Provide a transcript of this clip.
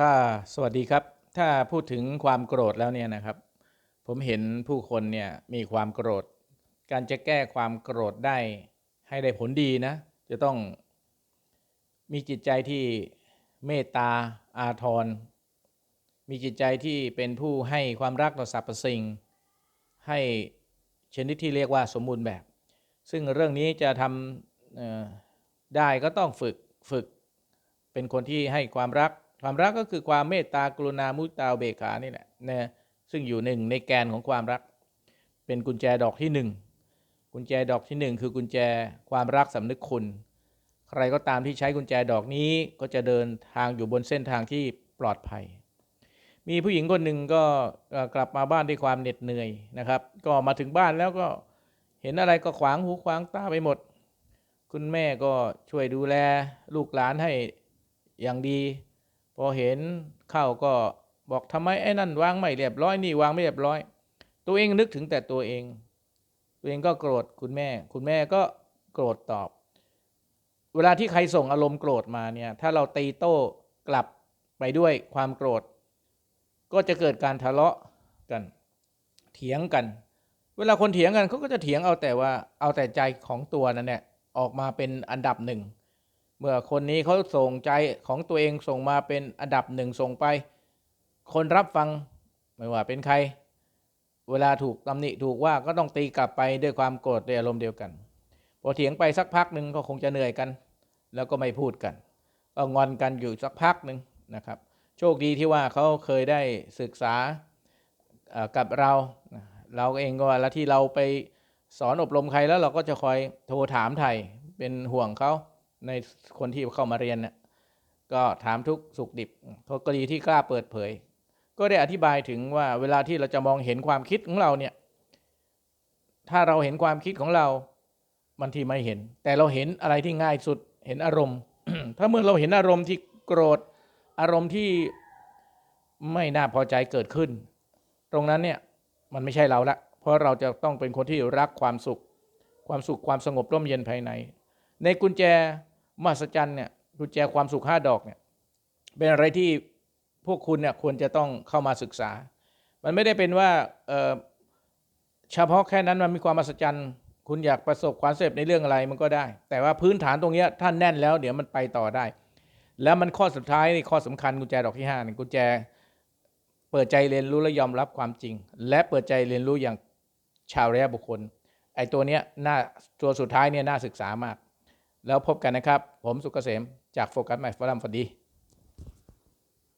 ถ้าสวัสดีครับ ถ้าพูดถึงความโกรธแล้วเนี่ยนะครับ ผมเห็นผู้คนเนี่ยมีความโกรธ การจะแก้ความโกรธได้ให้ได้ผลดีนะ จะต้องมีจิตใจที่เมตตาอาทร มีจิตใจที่เป็นผู้ให้ความรักต่อสรรพสิ่ง ให้ชนิดที่เรียกว่าสมบูรณ์แบบ ซึ่งเรื่องนี้จะทำได้ก็ต้องฝึกฝึก เป็นคนที่ให้ความรัก ความรักก็คือความเมตตากรุณามุตตาเบขานี่แหละนะซึ่งอยู่หนึ่งในแกนของความรัก เป็นกุญแจดอกที่หนึ่งกุญแจดอกที่หนึ่งคือกุญแจความรักสำนึกคุณ ใครก็ตามที่ใช้กุญแจดอกนี้ก็จะเดินทางอยู่บนเส้นทางที่ปลอดภัย มีผู้หญิงคนหนึ่งก็กลับมาบ้านด้วยความเหน็ดเหนื่อยนะครับ ก็มาถึงบ้านแล้วก็เห็นอะไรก็ขวางหูขวางตาไปหมด คุณแม่ก็ช่วยดูแลลูกหลานให้อย่างดี พอเห็นเข้าก็บอกทำไมไอ้นั่นวางไม่เรียบร้อยนี่วางไม่เรียบร้อย ตัวเองนึกถึงแต่ตัวเอง ตัวเองก็โกรธคุณแม่ คุณแม่ก็โกรธตอบ เวลาที่ใครส่งอารมณ์โกรธมาเนี่ย ถ้าเราตีโต้กลับไปด้วยความโกรธ ก็จะเกิดการทะเลาะกัน เถียงกัน เวลาคนเถียงกันเขาก็จะเถียงเอาแต่ว่าเอาแต่ใจของตัวนั่นแหละออกมาเป็นอันดับหนึ่ง มื่อคนนี้เขาส่งใจของตัวเองส่งมาเป็นอันดับหนึ่งส่งไป คนรับฟังไม่ว่าเป็นใคร เวลาถูกตำหนิถูกว่าก็ต้องตีกลับไปด้วยความโกรธด้วยอารมณ์เดียวกัน พอเถียงไปสักพักหนึ่งก็คงจะเหนื่อยกัน แล้วก็ไม่พูดกันก็งอนกันอยู่สักพักหนึ่งนะครับ โชคดีที่ว่าเขาเคยได้ศึกษากับเรา เราเองก็แล้วที่เราไปสอนอบรมใครแล้วเราก็จะคอยโทรถามไทยเป็นห่วงเขา ในคนที่เข้ามาเรียนเนี่ยก็ถามทุกสุขดิบเขาก็ดีที่กล้าเปิดเผย ก็ได้อธิบายถึงว่าเวลาที่เราจะมองเห็นความคิดของเราเนี่ย ถ้าเราเห็นความคิดของเราบางทีไม่เห็น แต่เราเห็นอะไรที่ง่ายสุดเห็นอารมณ์ ถ้าเมื่อเราเห็นอารมณ์ที่โกรธอารมณ์ที่ไม่น่าพอใจเกิดขึ้น ตรงนั้นเนี่ยมันไม่ใช่เราละ เพราะเราจะต้องเป็นคนที่รักความสุข ความสุขความสงบร่มเย็นภายใน ในกุญแจ มหัศจรรย์เนี่ยกุญแจความสุขห้าดอกเนี่ยเป็นอะไรที่พวกคุณเนี่ยควรจะต้องเข้ามาศึกษา มันไม่ได้เป็นว่าเฉพาะแค่นั้นมันมีความมหัศจรรย์คุณอยากประสบความสำเร็จในเรื่องอะไรมันก็ได้ แต่ว่าพื้นฐานตรงนี้ท่านแน่นแล้ว เดี๋ยวมันไปต่อได้ แล้วมันข้อสุดท้ายนี่ข้อสำคัญกุญแจดอกที่ห้านี่กุญแจเปิดใจเรียนรู้และยอมรับความจริง และเปิดใจเรียนรู้อย่างชาวระยะบุคคลไอ้ตัวเนี้ยน่าตัวสุดท้ายเนี่ยน่าศึกษามาก แล้วพบกันนะครับ ผมสุกเกษมจากโฟกัสใหม่ฟอรัมฟอดี